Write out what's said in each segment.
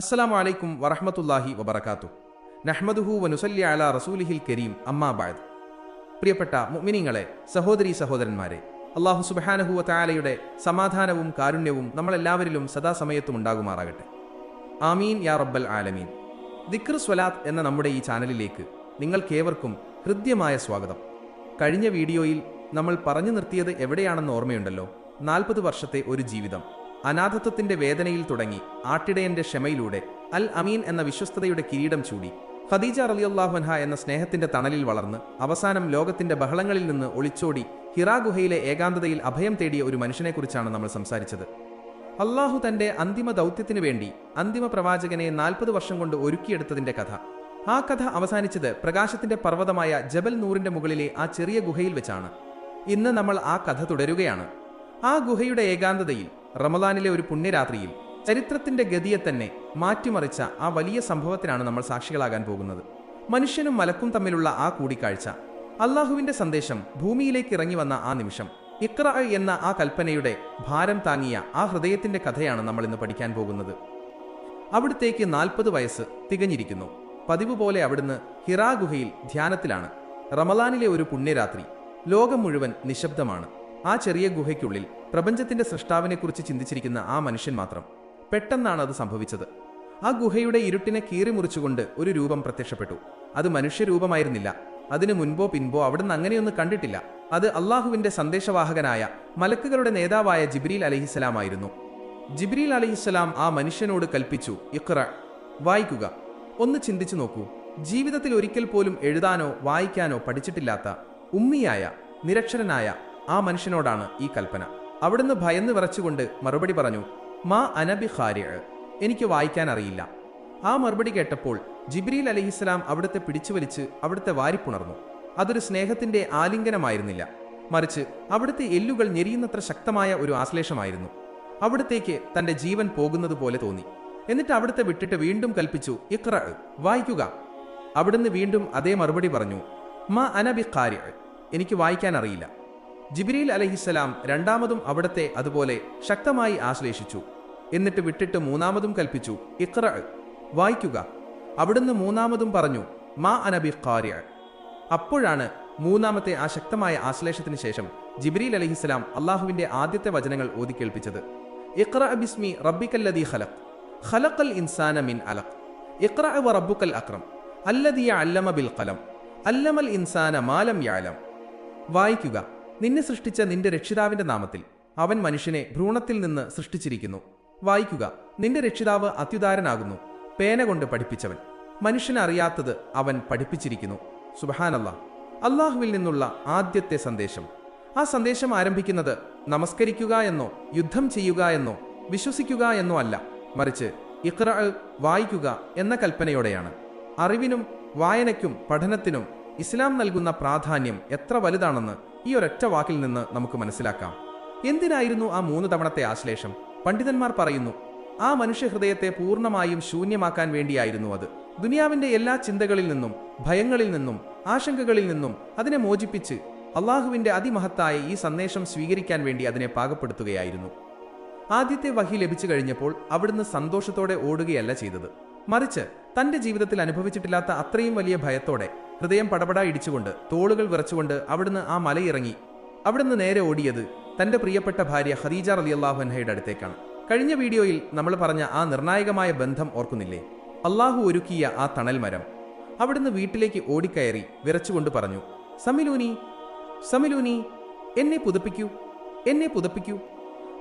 അസ്സലാമു അലൈക്കും വറഹ്മത്തുള്ളാഹി വബർക്കാത്തു നഹ്മദുഹു വനുസല്യ അല റസൂലിഹിൽ കരീം. അമ്മാ ബാദ് പ്രിയപ്പെട്ട മുഅ്മിനീങ്ങളെ സഹോദരി സഹോദരന്മാരെ അള്ളാഹു സുബ്ഹാനഹു താലയുടെ സമാധാനവും കാരുണ്യവും നമ്മളെല്ലാവരിലും സദാസമയത്തും ഉണ്ടാകുമാറാകട്ടെ. ആമീൻ യാ റബ്ബൽ ആലമീൻ. ദിക്ർ സ്വലാത്ത് എന്ന നമ്മുടെ ഈ ചാനലിലേക്ക് നിങ്ങൾക്കേവർക്കും ഹൃദ്യമായ സ്വാഗതം. കഴിഞ്ഞ വീഡിയോയിൽ നമ്മൾ പറഞ്ഞു നിർത്തിയത് എവിടെയാണെന്ന് ഓർമ്മയുണ്ടല്ലോ? നാൽപ്പത് വർഷത്തെ ഒരു ജീവിതം. അനാഥത്വത്തിന്റെ വേദനയിൽ തുടങ്ങി ആട്ടിടയന്റെ ക്ഷമയിലൂടെ അൽ അമീൻ എന്ന വിശ്വസ്തയുടെ കിരീടം ചൂടി. ഖദീജ റളിയല്ലാഹുൻഹ എന്ന സ്നേഹത്തിന്റെ തണലിൽ വളർന്ന് അവസാനം ലോകത്തിന്റെ ബഹളങ്ങളിൽ നിന്ന് ഒളിച്ചോടി ഹിറാ ഗുഹയിലെ ഏകാന്തതയിൽ അഭയം തേടിയ ഒരു മനുഷ്യനെക്കുറിച്ചാണ് നമ്മൾ സംസാരിച്ചത്. അള്ളാഹു തന്റെ അന്തിമ ദൗത്യത്തിനു വേണ്ടി അന്തിമ പ്രവാചകനെ നാൽപ്പത് വർഷം കൊണ്ട് ഒരുക്കിയെടുത്തതിന്റെ കഥ. ആ കഥ അവസാനിച്ചത് പ്രകാശത്തിന്റെ പർവതമായ ജബൽ നൂറിന്റെ മുകളിലെ ആ ചെറിയ ഗുഹയിൽ വെച്ചാണ്. ഇന്ന് നമ്മൾ ആ കഥ തുടരുകയാണ്. ആ ഗുഹയുടെ ഏകാന്തതയിൽ റമദാനിലെ ഒരു പുണ്യരാത്രിയിൽ ചരിത്രത്തിന്റെ ഗതിയെ തന്നെ മാറ്റിമറിച്ച ആ വലിയ സംഭവത്തിനാണ് നമ്മൾ സാക്ഷികളാകാൻ പോകുന്നത്. മനുഷ്യനും മലക്കും തമ്മിലുള്ള ആ കൂടിക്കാഴ്ച അള്ളാഹുവിന്റെ സന്ദേശം ഭൂമിയിലേക്ക് ഇറങ്ങി വന്ന ആ നിമിഷം ഇക്ര എന്ന ആ കൽപ്പനയുടെ ഭാരം താങ്ങിയ ആ ഹൃദയത്തിന്റെ കഥയാണ് നമ്മൾ ഇന്ന് പഠിക്കാൻ പോകുന്നത്. അവിടത്തേക്ക് നാൽപ്പത് വയസ്സ് തികഞ്ഞിരിക്കുന്നു. പതിവ് പോലെ അവിടുന്ന് ഹിറാ ഗുഹയിൽ ധ്യാനത്തിലാണ്. റമലാനിലെ ഒരു പുണ്യരാത്രി ലോകം മുഴുവൻ നിശബ്ദമാണ്. ആ ചെറിയ ഗുഹയ്ക്കുള്ളിൽ പ്രപഞ്ചത്തിന്റെ സൃഷ്ടാവിനെക്കുറിച്ച് ചിന്തിച്ചിരിക്കുന്ന ആ മനുഷ്യൻ മാത്രം. പെട്ടെന്നാണ് അത് സംഭവിച്ചത്. ആ ഗുഹയുടെ ഇരുട്ടിനെ കീറിമുറിച്ചുകൊണ്ട് ഒരു രൂപം പ്രത്യക്ഷപ്പെട്ടു. അത് മനുഷ്യരൂപമായിരുന്നില്ല. അതിനു മുൻപോ പിൻപോ അവിടുന്ന് അങ്ങനെയൊന്നും കണ്ടിട്ടില്ല. അത് അള്ളാഹുവിന്റെ സന്ദേശവാഹകനായ മലക്കുകളുടെ നേതാവായ ജിബ്രീൽ അലഹിസ്സലാമായിരുന്നു. ജിബ്രീൽ അലഹിസ്സലാം ആ മനുഷ്യനോട് കൽപ്പിച്ചു ഇഖ്റ വായിക്കുക. ഒന്ന് ചിന്തിച്ചു നോക്കൂ. ജീവിതത്തിൽ ഒരിക്കൽ പോലും എഴുതാനോ വായിക്കാനോ പഠിച്ചിട്ടില്ലാത്ത ഉമ്മിയായ നിരക്ഷരനായ ആ മനുഷ്യനോടാണ് ഈ കൽപ്പന. അവിടുന്ന് ഭയന്ന് വിറച്ചുകൊണ്ട് മറുപടി പറഞ്ഞു മാ അനബി ഖാരിഅ. എനിക്ക് വായിക്കാൻ അറിയില്ല. ആ മറുപടി കേട്ടപ്പോൾ ജിബ്രീൽ അലഹിസ്സലാം അവിടുത്തെ പിടിച്ചുവലിച്ച് അവിടുത്തെ വാരിപ്പുണർന്നു. അതൊരു സ്നേഹത്തിന്റെ ആലിംഗനമായിരുന്നില്ല. മറിച്ച് അവിടുത്തെ എല്ലുകൾ ഞെരിയുന്നത്ര ശക്തമായ ഒരു ആശ്ലേഷമായിരുന്നു. അവിടത്തേക്ക് തന്റെ ജീവൻ പോകുന്നത് പോലെ തോന്നി. എന്നിട്ട് അവിടുത്തെ വിട്ടിട്ട് വീണ്ടും കൽപ്പിച്ചു ഇക്ര വായിക്കുക. അവിടുന്ന് വീണ്ടും അതേ മറുപടി പറഞ്ഞു മാ അനബി ഖാരിഅ. എനിക്ക് വായിക്കാൻ അറിയില്ല. ജിബ്രീൽ അലഹിസ്സലാം രണ്ടാമതും അവിടത്തെ അതുപോലെ ശക്തമായി ആശ്ലേഷിച്ചു. എന്നിട്ട് വിട്ടിട്ട് മൂന്നാമതും കൽപ്പിച്ചു ഇക്ര വായിക്കുക. അവിടുന്ന് മൂന്നാമതും പറഞ്ഞു മാ അനബി ഖാരിഅ അപ്പോഴാണ് മൂന്നാമത്തെ ആ ശക്തമായ ആശ്ലേഷത്തിന് ശേഷം ജിബ്രീൽ അലഹിസ്സലാം അള്ളാഹുവിന്റെ ആദ്യത്തെ വചനങ്ങൾ ഓതി ഇക്ര ബിസ്മി റബ്ബിക്കല്ലദീ ഖലഖ് ഖലഖൽ ഇൻസാന മിൻ അലഖ്. ഇഖ്റ വ റബ്ബുക്കൽ അക്രം അല്ലദീ അല്ലമ ബിൽ ഖലം അല്ലമൽ ഇൻസാന മാലം യാലം. വായിക്കുക. നിന്നെ സൃഷ്ടിച്ച നിന്റെ രക്ഷിതാവിന്റെ നാമത്തിൽ അവൻ മനുഷ്യനെ ഭ്രൂണത്തിൽ നിന്ന് സൃഷ്ടിച്ചിരിക്കുന്നു. വായിക്കുക. നിന്റെ രക്ഷിതാവ് അത്യുദാരനാകുന്നു. പേന കൊണ്ട് പഠിപ്പിച്ചവൻ. മനുഷ്യനറിയാത്തത് അവൻ പഠിപ്പിച്ചിരിക്കുന്നു. സുബഹാനല്ല. അള്ളാഹുവിൽ നിന്നുള്ള ആദ്യത്തെ സന്ദേശം. ആ സന്ദേശം ആരംഭിക്കുന്നത് നമസ്കരിക്കുക എന്നോ യുദ്ധം ചെയ്യുക എന്നോ വിശ്വസിക്കുക എന്നോ അല്ല. മറിച്ച് ഇഖ്റ വായിക്കുക എന്ന കൽപ്പനയോടെയാണ്. അറിവിനും വായനയ്ക്കും പഠനത്തിനും ഇസ്ലാം നൽകുന്ന പ്രാധാന്യം എത്ര വലുതാണെന്ന് ഈ ഒരൊറ്റ വാക്കിൽ നിന്ന് നമുക്ക് മനസ്സിലാക്കാം. എന്തിനായിരുന്നു ആ മൂന്ന് തവണത്തെ ആശ്ലേഷം? പണ്ഡിതന്മാർ പറയുന്നു ആ മനുഷ്യഹൃദയത്തെ പൂർണമായും ശൂന്യമാക്കാൻ വേണ്ടിയായിരുന്നു അത്. ദുനിയാവിന്റെ എല്ലാ ചിന്തകളിൽ നിന്നും ഭയങ്ങളിൽ നിന്നും ആശങ്കകളിൽ നിന്നും അതിനെ മോചിപ്പിച്ച് അള്ളാഹുവിന്റെ അതിമഹത്തായ ഈ സന്ദേശം സ്വീകരിക്കാൻ വേണ്ടി അതിനെ പാകപ്പെടുത്തുകയായിരുന്നു. ആദ്യത്തെ വഹി ലഭിച്ചു കഴിഞ്ഞപ്പോൾ അവിടുന്ന് സന്തോഷത്തോടെ ഓടുകയല്ല ചെയ്തത്. മറിച്ച് തന്റെ ജീവിതത്തിൽ അനുഭവിച്ചിട്ടില്ലാത്ത അത്രയും വലിയ ഭയത്തോടെ ഹൃദയം പടപടാ ഇടിച്ചുകൊണ്ട് തോളുകൾ വിറച്ചുകൊണ്ട് അവിടുന്ന് ആ മലയിറങ്ങി. അവിടുന്ന് നേരെ ഓടിയത് തന്റെ പ്രിയപ്പെട്ട ഭാര്യ ഖദീജ റലിയല്ലാഹുൻഹയുടെ അടുത്തേക്കാണ്. കഴിഞ്ഞ വീഡിയോയിൽ നമ്മൾ പറഞ്ഞ ആ നിർണായകമായ ബന്ധം ഓർക്കുന്നില്ലേ? അള്ളാഹു ഒരുക്കിയ ആ തണൽ മരം. അവിടുന്ന് വീട്ടിലേക്ക് ഓടിക്കയറി വിറച്ചുകൊണ്ട് പറഞ്ഞു സമിലൂനി സമിലൂനി എന്നെ പുതപ്പിക്കൂ എന്നെ പുതപ്പിക്കൂ.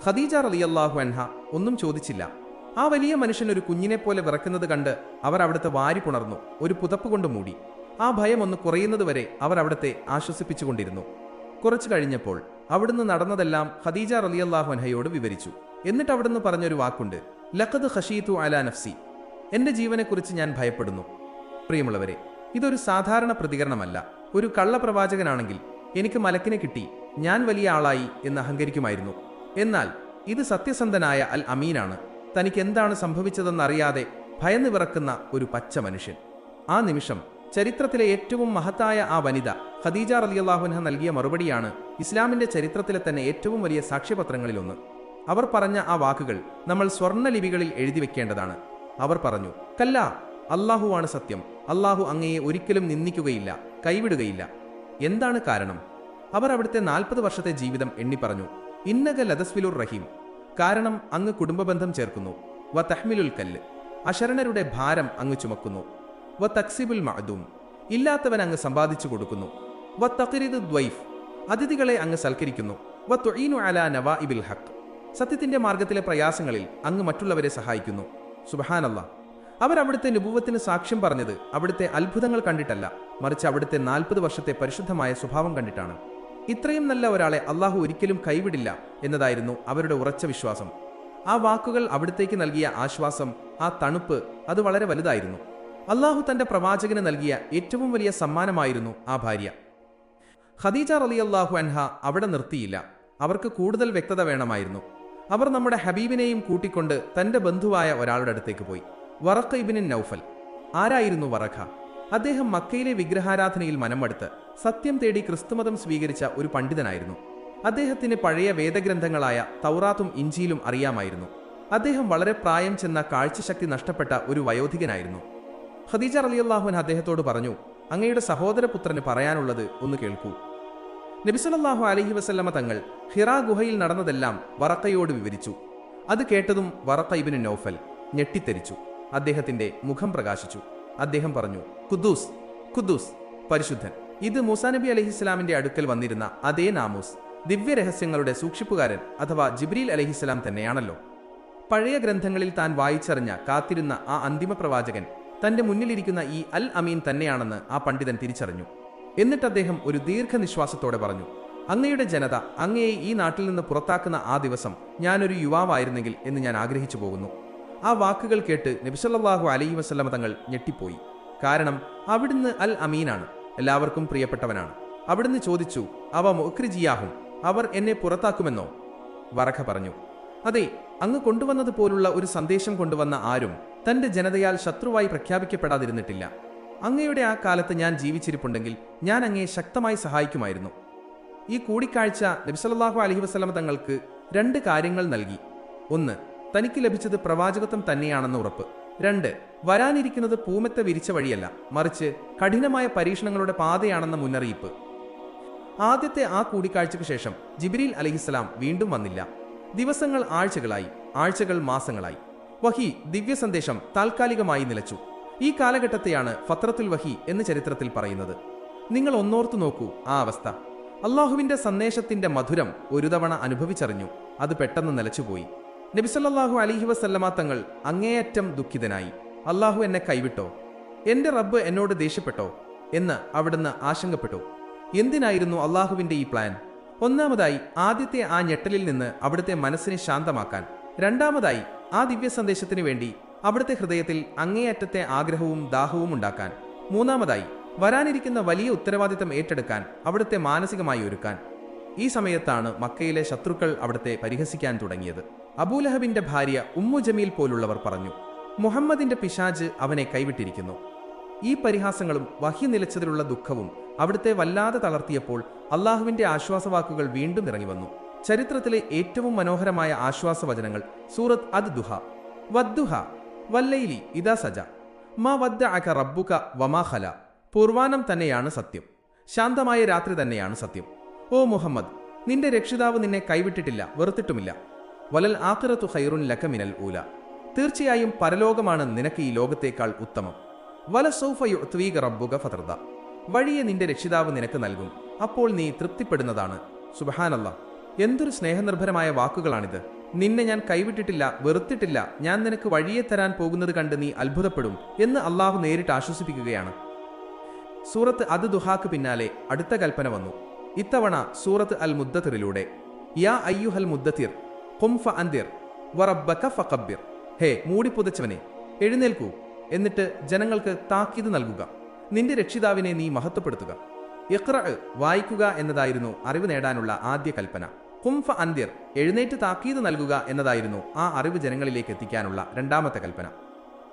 ഖദീജ റളിയല്ലാഹു അൻഹ ഒന്നും ചോദിച്ചില്ല. ആ വലിയ മനുഷ്യൻ ഒരു കുഞ്ഞിനെ പോലെ വിറക്കുന്നത് കണ്ട് അവർ അവിടുത്തെ വാരി പുണർന്നു ഒരു പുതപ്പ് കൊണ്ട് മൂടി. ആ ഭയം ഒന്ന് കുറയുന്നതുവരെ അവർ അവിടുത്തെ ആശ്വസിപ്പിച്ചുകൊണ്ടിരുന്നു. കുറച്ചു കഴിഞ്ഞപ്പോൾ അവിടുന്ന് നടന്നതെല്ലാം ഖദീജ റളിയല്ലാഹു അൻഹയോട് വിവരിച്ചു. എന്നിട്ട് അവിടുന്ന് പറഞ്ഞൊരു വാക്കുണ്ട് ലഖദ് ഖഷീതു അലാ നഫ്സി. എന്റെ ജീവനെക്കുറിച്ച് ഞാൻ ഭയപ്പെടുന്നു. പ്രിയമുള്ളവരെ ഇതൊരു സാധാരണ പ്രതികരണമല്ല. ഒരു കള്ളപ്രവാചകനാണെങ്കിൽ എനിക്ക് മലക്കിനെ കിട്ടി ഞാൻ വലിയ ആളായി എന്ന് അഹങ്കരിക്കുമായിരുന്നു. എന്നാൽ ഇത് സത്യസന്ധനായ അൽ അമീനാണ്. തനിക്ക് എന്താണ് സംഭവിച്ചതെന്നറിയാതെ ഭയന്ന് വിറക്കുന്ന ഒരു പച്ച മനുഷ്യൻ. ആ നിമിഷം ചരിത്രത്തിലെ ഏറ്റവും മഹത്തായ ആ വനിത ഖദീജ റലിയല്ലാഹുൻഹ നൽകിയ മറുപടിയാണ് ഇസ്ലാമിന്റെ ചരിത്രത്തിലെ തന്നെ ഏറ്റവും വലിയ സാക്ഷ്യപത്രങ്ങളിലൊന്ന്. അവർ പറഞ്ഞ ആ വാക്കുകൾ നമ്മൾ സ്വർണലിപികളിൽ എഴുതി വെക്കേണ്ടതാണ്. അവർ പറഞ്ഞു കല്ല അള്ളാഹുവാണ് സത്യം. അള്ളാഹു അങ്ങയെ ഒരിക്കലും നിന്ദിക്കുകയില്ല കൈവിടുകയില്ല. എന്താണ് കാരണം? അവർ അവിടുത്തെ നാൽപ്പത് വർഷത്തെ ജീവിതം എണ്ണി പറഞ്ഞു ഇന്നക ലതസ്വിലുർ റഹീം. കാരണം അങ്ങ് കുടുംബബന്ധം ചേർക്കുന്നു. വ തഹ്മിലുൽ കല്ല്. അശരണരുടെ ഭാരം അങ്ങ് ചുമക്കുന്നു. വ തക്സിബുൽ മഅദൂം. ഇല്ലാത്തവൻ അങ്ങ് സമ്പാദിച്ചു കൊടുക്കുന്നു. വ തക്രിദ് ദ്വൈഫ്. അതിഥികളെ അങ്ങ് സൽക്കരിക്കുന്നു. വ തൊഴീനു അല നവാ ഇബിൽ ഹക്ക് സത്യത്തിന്റെ മാർഗത്തിലെ പ്രയാസങ്ങളിൽ അങ്ങ് മറ്റുള്ളവരെ സഹായിക്കുന്നു. സുബഹാനല്ല. അവർ അവിടുത്തെ നുപൂവത്തിന് സാക്ഷ്യം പറഞ്ഞത് അവിടുത്തെ അത്ഭുതങ്ങൾ കണ്ടിട്ടല്ല. മറിച്ച് അവിടുത്തെ നാൽപ്പത് വർഷത്തെ പരിശുദ്ധമായ സ്വഭാവം കണ്ടിട്ടാണ്. ഇത്രയും നല്ല ഒരാളെ അള്ളാഹു ഒരിക്കലും കൈവിടില്ല എന്നതായിരുന്നു അവരുടെ ഉറച്ച വിശ്വാസം. ആ വാക്കുകൾ അവിടത്തേക്ക് നൽകിയ ആശ്വാസം ആ തണുപ്പ് അത് വളരെ വലുതായിരുന്നു. അള്ളാഹു തന്റെ പ്രവാചകന് നൽകിയ ഏറ്റവും വലിയ സമ്മാനമായിരുന്നു ആ ഭാര്യ. ഖദീജ അള്ളാഹു അൻഹ അവിടെ നിർത്തിയില്ല. അവർക്ക് കൂടുതൽ വ്യക്തത വേണമായിരുന്നു. അവർ നമ്മുടെ ഹബീബിനെയും കൂട്ടിക്കൊണ്ട് തന്റെ ബന്ധുവായ ഒരാളുടെ അടുത്തേക്ക് പോയി. വറഖ ഇബിനിൻ നൗഫൽ. ആരായിരുന്നു വറഖ? അദ്ദേഹം മക്കയിലെ വിഗ്രഹാരാധനയിൽ മനമെടുത്ത് സത്യം തേടി ക്രിസ്തുമതം സ്വീകരിച്ച ഒരു പണ്ഡിതനായിരുന്നു. അദ്ദേഹത്തിന് പഴയ വേദഗ്രന്ഥങ്ങളായ തൗറാത്തും ഇഞ്ചിയിലും അറിയാമായിരുന്നു. അദ്ദേഹം വളരെ പ്രായം ചെന്ന കാഴ്ചശക്തി നഷ്ടപ്പെട്ട ഒരു വയോധികനായിരുന്നു. ഖദീജ റളിയല്ലാഹുൻ അദ്ദേഹത്തോട് പറഞ്ഞു അങ്ങയുടെ സഹോദരപുത്രന് പറയാനുള്ളത് ഒന്ന് കേൾക്കൂ. നബിസലല്ലാഹു അലഹി വസല്ലമ തങ്ങൾ ഹിറാ ഗുഹയിൽ നടന്നതെല്ലാം വറക്കയോട് വിവരിച്ചു. അത് കേട്ടതും വറക്ക നൗഫൽ ഞെട്ടിത്തെരിച്ചു. അദ്ദേഹത്തിന്റെ മുഖം പ്രകാശിച്ചു. അദ്ദേഹം പറഞ്ഞു കുദ്ദൂസ് കുദൂസ് പരിശുദ്ധൻ. ഇത് മൂസാ നബി അലഹിസ്ലാമിന്റെ അടുക്കൽ വന്നിരുന്ന അതേ നാമൂസ് ദിവ്യരഹസ്യങ്ങളുടെ സൂക്ഷിപ്പുകാരൻ അഥവാ ജിബ്രീൽ അലഹിസ്ലാം തന്നെയാണല്ലോ. പഴയ ഗ്രന്ഥങ്ങളിൽ താൻ വായിച്ചറിഞ്ഞ കാത്തിരുന്ന ആ അന്തിമ പ്രവാചകൻ തന്റെ മുന്നിലിരിക്കുന്ന ഈ അൽ അമീൻ തന്നെയാണെന്ന് ആ പണ്ഡിതൻ തിരിച്ചറിഞ്ഞു. എന്നിട്ട് അദ്ദേഹം ഒരു ദീർഘനിശ്വാസത്തോടെ പറഞ്ഞു അങ്ങയുടെ ജനത അങ്ങയെ ഈ നാട്ടിൽ നിന്ന് പുറത്താക്കുന്ന ആ ദിവസം ഞാനൊരു യുവാവായിരുന്നെങ്കിൽ എന്ന് ഞാൻ ആഗ്രഹിച്ചു പോകുന്നു. ആ വാക്കുകൾ കേട്ട് നബിസല്ലാഹു അലൈഹി വസല്ലമ തങ്ങൾ ഞെട്ടിപ്പോയി. കാരണം അവിടുന്ന് അൽ അമീനാണ്. എല്ലാവർക്കും പ്രിയപ്പെട്ടവനാണ്. അവിടുന്ന് ചോദിച്ചു അവ മുഖ്രിജിയാഹും അവർ എന്നെ പുറത്താക്കുമെന്നോ? വറഖ പറഞ്ഞു അതെ അങ്ങ് കൊണ്ടുവന്നത് പോലുള്ള ഒരു സന്ദേശം കൊണ്ടുവന്ന ആരും തന്റെ ജനതയാൽ ശത്രുവായി പ്രഖ്യാപിക്കപ്പെടാതിരുന്നിട്ടില്ല. അങ്ങയുടെ ആ കാലത്ത് ഞാൻ ജീവിച്ചിരിപ്പുണ്ടെങ്കിൽ ഞാൻ അങ്ങയെ ശക്തമായി സഹായിക്കുമായിരുന്നു. ഈ കൂടിക്കാഴ്ച നബിസല്ലാഹു അലഹി വസ്ലമ തങ്ങൾക്ക് രണ്ട് കാര്യങ്ങൾ നൽകി. ഒന്ന് തനിക്ക് ലഭിച്ചത് പ്രവാചകത്വം തന്നെയാണെന്ന് ഉറപ്പ്. രണ്ട് വരാനിരിക്കുന്നത് പൂമത്തെ വിരിച്ച വഴിയല്ല മറിച്ച് കഠിനമായ പരീക്ഷണങ്ങളുടെ പാതയാണെന്ന മുന്നറിയിപ്പ്. ആദ്യത്തെ ആ കൂടിക്കാഴ്ചയ്ക്ക് ശേഷം ജിബിരിൽ അലഹിസ്സലാം വീണ്ടും വന്നില്ല. ദിവസങ്ങൾ ആഴ്ചകളായി ആഴ്ചകൾ മാസങ്ങളായി. വഹി ദിവ്യ സന്ദേശം താൽക്കാലികമായി നിലച്ചു. ഈ കാലഘട്ടത്തെയാണ് ഫത്രത്തുൽ വഹി എന്ന് ചരിത്രത്തിൽ പറയുന്നത്. നിങ്ങൾ ഒന്നോർത്തു നോക്കൂ ആ അവസ്ഥ. അള്ളാഹുവിന്റെ സന്ദേശത്തിന്റെ മധുരം ഒരു തവണ അനുഭവിച്ചറിഞ്ഞു അത് പെട്ടെന്ന് നിലച്ചുപോയി. നബിസല്ലാഹു അലിഹി വസല്ലമ തങ്ങൾ അങ്ങേയറ്റം ദുഃഖിതനായി. അള്ളാഹു എന്നെ കൈവിട്ടോ? എന്റെ റബ്ബ് എന്നോട് ദേഷ്യപ്പെട്ടോ? എന്ന് അവിടുന്ന് ആശങ്കപ്പെട്ടു. എന്തിനായിരുന്നു അള്ളാഹുവിന്റെ ഈ പ്ലാൻ ഒന്നാമതായി ആദ്യത്തെ ആ ഞെട്ടലിൽ നിന്ന് അവിടുത്തെ മനസ്സിനെ ശാന്തമാക്കാൻ. രണ്ടാമതായി ആ ദിവ്യ സന്ദേശത്തിന് വേണ്ടി അവിടുത്തെ ഹൃദയത്തിൽ അങ്ങേയറ്റത്തെ ആഗ്രഹവും ദാഹവും ഉണ്ടാക്കാൻ. മൂന്നാമതായി വരാനിരിക്കുന്ന വലിയ ഉത്തരവാദിത്തം ഏറ്റെടുക്കാൻ അവിടുത്തെ മാനസികമായി ഒരുക്കാൻ. ഈ സമയത്താണ് മക്കയിലെ ശത്രുക്കൾ അവിടുത്തെ പരിഹസിക്കാൻ തുടങ്ങിയത്. അബൂലഹബിന്റെ ഭാര്യ ഉമ്മു ജമീൽ പോലുള്ളവർ പറഞ്ഞു മുഹമ്മദിന്റെ പിശാജ് അവനെ കൈവിട്ടിരിക്കുന്നു. ഈ പരിഹാസങ്ങളും വഹി നിലച്ചതിലുള്ള ദുഃഖവും അവിടുത്തെ വല്ലാതെ തളർത്തിയപ്പോൾ അള്ളാഹുവിന്റെ ആശ്വാസവാക്കുകൾ വീണ്ടും ഇറങ്ങി വന്നു ചരിത്രത്തിലെ ഏറ്റവും മനോഹരമായ ആശ്വാസവചനങ്ങൾ സൂറത്ത് അദ് ദുഹ വദ്ദുഹ വല്ലൈലി ഇതാ സജ. മാ വദ്ദ അക റബ്ബുക വമാ ഖല. പൂർവാനം തന്നെയാണ് സത്യം. ശാന്തമായ രാത്രി തന്നെയാണ് സത്യം. ഓ മുഹമ്മദ് നിന്റെ രക്ഷിതാവ് നിന്നെ കൈവിട്ടിട്ടില്ല വെറുത്തിട്ടുമില്ല. വലൽ ആഖിറത്തു ഖൈറുൻ ലക മിനൽ ഊല. തീർച്ചയായും പരലോകമാണ് നിനക്ക് ഈ ലോകത്തേക്കാൾ ഉത്തമം. വല സൗഫ യുഅ്തീക റബ്ബുക ഫതർദ. വഴിയെ നിന്റെ രക്ഷിതാവ് നിനക്ക് നൽകും. അപ്പോൾ നീ തൃപ്തിപ്പെടുന്നതാണ്. സുബഹാനല്ല. എന്തൊരു സ്നേഹനിർഭരമായ വാക്കുകളാണിത്. നിന്നെ ഞാൻ കൈവിട്ടിട്ടില്ല വെറുത്തിട്ടില്ല ഞാൻ നിനക്ക് വഴിയെ തരാൻ പോകുന്നത് കണ്ട് നീ അത്ഭുതപ്പെടും എന്ന് അള്ളാഹു നേരിട്ട് ആശ്വസിപ്പിക്കുകയാണ്. സൂറത്ത് അത് ദുഹാക്ക് പിന്നാലെ അടുത്ത കൽപ്പന വന്നു. ഇത്തവണ സൂറത്ത് അൽ മുദ്ദത്തിറിലൂടെ. യാ അയ്യുഹൽ മുദ്ദത്തിർ. ഹേ മൂടിപ്പുതച്ചവനെ എഴുന്നേൽക്കൂ. എന്നിട്ട് ജനങ്ങൾക്ക് താക്കീത് നൽകുക. നിന്റെ രക്ഷിതാവിനെ നീ മഹത്വപ്പെടുത്തുക. ഇഖ്റ വായിക്കുക എന്നതായിരുന്നു അറിവ് നേടാനുള്ള ആദ്യ കൽപ്പന. കുംഫ അന്തിർ എഴുന്നേറ്റ് താക്കീത് നൽകുക എന്നതായിരുന്നു ആ അറിവ് ജനങ്ങളിലേക്ക് എത്തിക്കാനുള്ള രണ്ടാമത്തെ കൽപ്പന.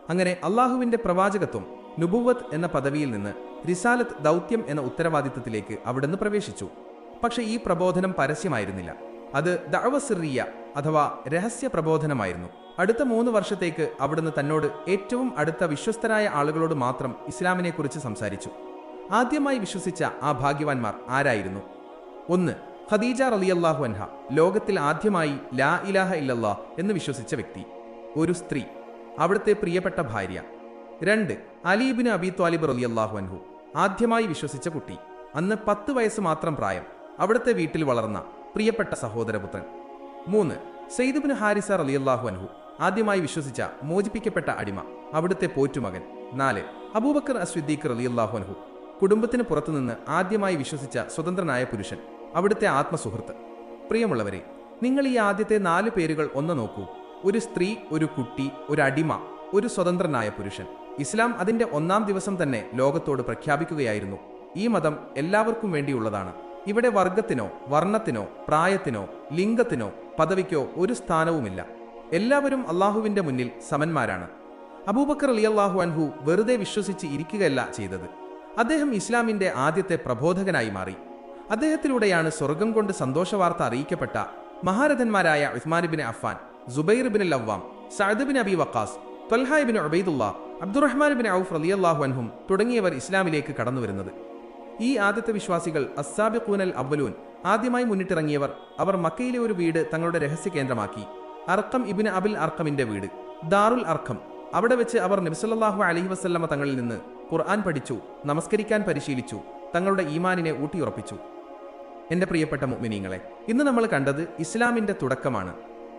അങ്ങനെ അള്ളാഹുവിന്റെ പ്രവാചകത്വം നുബുവത്ത് എന്ന പദവിയിൽ നിന്ന് റിസാലത്ത് ദൗത്യം എന്ന ഉത്തരവാദിത്തത്തിലേക്ക് അവിടുന്ന് പ്രവേശിച്ചു. പക്ഷെ ഈ പ്രബോധനം പരസ്യമായിരുന്നില്ല. അത് ദഅവസിറിയ അഥവാ രഹസ്യ പ്രബോധനമായിരുന്നു. അടുത്ത മൂന്ന് വർഷത്തേക്ക് അവിടുന്ന് തന്നോട് ഏറ്റവും അടുത്ത വിശ്വസ്തരായ ആളുകളോട് മാത്രം ഇസ്ലാമിനെക്കുറിച്ച് സംസാരിച്ചു. ആദ്യമായി വിശ്വസിച്ച ആ ഭാഗ്യവാന്മാർ ആരായിരുന്നു? ഒന്ന് ഖദീജ റളിയല്ലാഹു അൻഹ ലോകത്തിൽ ആദ്യമായി ലാ ഇലാഹ ഇല്ലല്ലാ എന്ന് വിശ്വസിച്ച വ്യക്തി. ഒരു സ്ത്രീ അവിടുത്തെ പ്രിയപ്പെട്ട ഭാര്യ. രണ്ട് അലീബിന് അബി ത്വാലിബ് റളിയല്ലാഹു അൻഹു ആദ്യമായി വിശ്വസിച്ച കുട്ടി. അന്ന് പത്ത് വയസ്സ് മാത്രം പ്രായം അവിടുത്തെ വീട്ടിൽ വളർന്ന പ്രിയപ്പെട്ട സഹോദരപുത്രൻ. മൂന്ന് സെയ്ദുബിന് ഹാരിസ റളിയല്ലാഹു അൻഹു ആദ്യമായി വിശ്വസിച്ച മോചിപ്പിക്കപ്പെട്ട അടിമ അവിടുത്തെ പോറ്റുമകൻ. നാല് അബൂബക്കർ അസ്വിദ്ദീഖ് റളിയല്ലാഹു അൻഹു കുടുംബത്തിന് പുറത്തുനിന്ന് ആദ്യമായി വിശ്വസിച്ച സ്വതന്ത്രനായ പുരുഷൻ അവിടുത്തെ ആത്മസുഹൃത്ത്. പ്രിയമുള്ളവരെ നിങ്ങൾ ഈ ആദ്യത്തെ നാല് പേരുകൾ ഒന്ന് നോക്കൂ. ഒരു സ്ത്രീ ഒരു കുട്ടി ഒരു അടിമ ഒരു സ്വതന്ത്രനായ പുരുഷൻ. ഇസ്ലാം അതിന്റെ ഒന്നാം ദിവസം തന്നെ ലോകത്തോട് പ്രഖ്യാപിക്കുകയായിരുന്നു. ഈ മതം എല്ലാവർക്കും വേണ്ടിയുള്ളതാണ്. ഇവിടെ വർഗത്തിനോ വർണത്തിനോ പ്രായത്തിനോ ലിംഗത്തിനോ പദവിക്കോ ഒരു സ്ഥാനവുമില്ല. എല്ലാവരും അള്ളാഹുവിന്റെ മുന്നിൽ സമന്മാരാണ്. അബൂബക്കർ അലി അള്ളാഹു അൻഹു വെറുതെ വിശ്വസിച്ച് ഇരിക്കുകയല്ല ചെയ്തത്. അദ്ദേഹം ഇസ്ലാമിന്റെ ആദ്യത്തെ പ്രബോധകനായി മാറി. അദ്ദേഹത്തിലൂടെയാണ് സ്വർഗം കൊണ്ട് സന്തോഷവാർത്ത അറിയിക്കപ്പെട്ട മഹാരഥന്മാരായ Usman ibn Affan Zubair bin Awwam Saad bin Abi Waqqas ത്വൽഹായ് Ubaidullah Abdulrahman bin Auf റലിയല്ലാഹു അൻഹും തുടങ്ങിയവർ ഇസ്ലാമിലേക്ക് കടന്നുവരുന്നത്. ഈ ആദ്യത്തെ വിശ്വാസികൾ അസ്സാബിഖൂനൽ അവലൂൻ ആദ്യമായി മുന്നിട്ടിറങ്ങിയവർ അവർ മക്കയിലെ ഒരു വീട് തങ്ങളുടെ രഹസ്യ കേന്ദ്രമാക്കി. അർക്കം ഇബിന് അബിൽ അർക്കമിന്റെ വീട്. ദാറുൽ അർക്കം. അവിടെ വെച്ച് അവർ നബിസല്ലാഹു അലഹി വസ്ല്ലമ തങ്ങളിൽ നിന്ന് ഖുർആൻ പഠിച്ചു നമസ്കരിക്കാൻ പരിശീലിച്ചു തങ്ങളുടെ ഈമാനിനെ ഊട്ടിയുറപ്പിച്ചു. എന്റെ പ്രിയപ്പെട്ട മുഅ്മിനീങ്ങളെ ഇന്ന് നമ്മൾ കണ്ടത് ഇസ്ലാമിന്റെ തുടക്കമാണ്.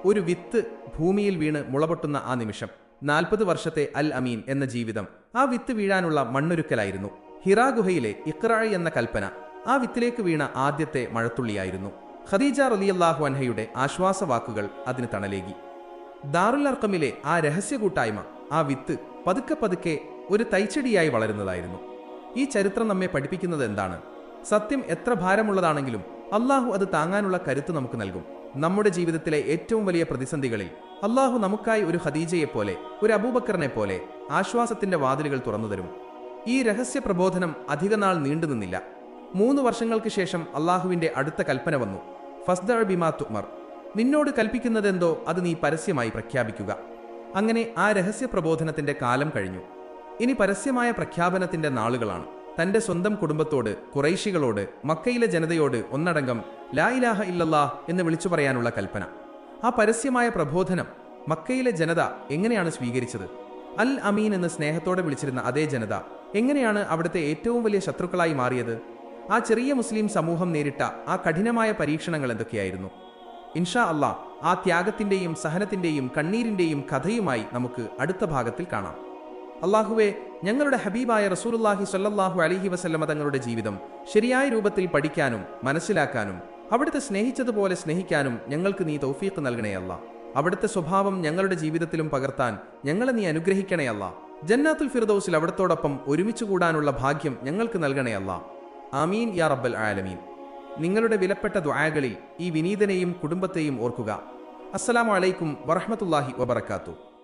ഒരു വിത്ത് ഭൂമിയിൽ വീണ് മുളപൊട്ടുന്ന ആ നിമിഷം നാൽപ്പത് വർഷത്തെ അൽ അമീൻ എന്ന ജീവിതം. ആ വിത്ത് വീഴാനുള്ള മണ്ണൊരുക്കലായിരുന്നു. ഹിറാ ഗുഹയിലെ ഇക്രാഴി എന്ന കൽപ്പന ആ വിത്തിലേക്ക് വീണ ആദ്യത്തെ മഴത്തുള്ളിയായിരുന്നു. ഖദീജ റലിയല്ലാഹു അൻഹയുടെ ആശ്വാസവാക്കുകൾ അതിന് തണലേകി. ദാറുൽ അർക്കമിലെ ആ രഹസ്യ കൂട്ടായ്മ ആ വിത്ത് പതുക്കെ പതുക്കെ ഒരു തൈച്ചെടിയായി വളരുന്നതായിരുന്നു. ഈ ചരിത്രം നമ്മെ പഠിപ്പിക്കുന്നത് എന്താണ്? സത്യം എത്ര ഭാരമുള്ളതാണെങ്കിലും അള്ളാഹു അത് താങ്ങാനുള്ള കരുത്ത് നമുക്ക് നൽകും. നമ്മുടെ ജീവിതത്തിലെ ഏറ്റവും വലിയ പ്രതിസന്ധികളിൽ അള്ളാഹു നമുക്കായി ഒരു ഖദീജയെ പോലെ ഒരു അബൂബക്കറിനെ പോലെ ആശ്വാസത്തിന്റെ വാതിലുകൾ തുറന്നു തരും. ഈ രഹസ്യ പ്രബോധനം അധികനാൾ നീണ്ടുനിന്നില്ല മൂന്ന് വർഷങ്ങൾക്ക് ശേഷം അള്ളാഹുവിന്റെ അടുത്ത കൽപ്പന വന്നു. ഫസ്ദ ബിമാ തുമർ നിന്നോട് കൽപ്പിക്കുന്നതെന്തോ അത് നീ പരസ്യമായി പ്രഖ്യാപിക്കുക. അങ്ങനെ ആ രഹസ്യ പ്രബോധനത്തിന്റെ കാലം കഴിഞ്ഞു. ഇനി പരസ്യമായ പ്രഖ്യാപനത്തിന്റെ നാളുകളാണ്. തന്റെ സ്വന്തം കുടുംബത്തോട് കുറൈശികളോട് മക്കയിലെ ജനതയോട് ഒന്നടങ്കം ലാ ഇലാഹ ഇല്ലല്ലാ എന്ന് വിളിച്ചു പറയാനുള്ള കൽപ്പന. ആ പരസ്യമായ പ്രബോധനം മക്കയിലെ ജനത എങ്ങനെയാണ് സ്വീകരിച്ചത്? അൽ അമീൻ എന്ന് സ്നേഹത്തോടെ വിളിച്ചിരുന്ന അതേ ജനത എങ്ങനെയാണ് അവിടുത്തെ ഏറ്റവും വലിയ ശത്രുക്കളായി മാറിയത്? ആ ചെറിയ മുസ്ലിം സമൂഹം നേരിട്ട ആ കഠിനമായ പരീക്ഷണങ്ങൾ എന്തൊക്കെയായിരുന്നു? ഇൻഷാ അള്ളാ ആ ത്യാഗത്തിന്റെയും സഹനത്തിന്റെയും കണ്ണീരിന്റെയും കഥയുമായി നമുക്ക് അടുത്ത ഭാഗത്തിൽ കാണാം. അള്ളാഹുവെ ഞങ്ങളുടെ ഹബീബായ റസൂലുല്ലാഹി സ്വല്ലല്ലാഹു അലഹി വസല്ലമ തങ്ങളുടെ ജീവിതം ശരിയായ രൂപത്തിൽ പഠിക്കാനും മനസ്സിലാക്കാനും അവിടുത്തെ സ്നേഹിച്ചതുപോലെ സ്നേഹിക്കാനും ഞങ്ങൾക്ക് നീ തൗഫീഖ് നൽകണേ അല്ല. അവിടുത്തെ സ്വഭാവം ഞങ്ങളുടെ ജീവിതത്തിലും പകർത്താൻ ഞങ്ങളെ നീ അനുഗ്രഹിക്കണേ അല്ല. ജന്നാത്തുൽ ഫിർദൌസിൽ അവിടത്തോടൊപ്പം ഒരുമിച്ച് കൂടാനുള്ള ഭാഗ്യം ഞങ്ങൾക്ക് നൽകണേ അല്ല. ആമീൻ യാ റബ്ബൽ ആലമീൻ. നിങ്ങളുടെ വിലപ്പെട്ട ദ്വായകളിൽ ഈ വിനീതനെയും കുടുംബത്തെയും ഓർക്കുക. അസ്സലാമു അലൈക്കും വറഹ്മത്തുള്ളാഹി വബറകാതുഹു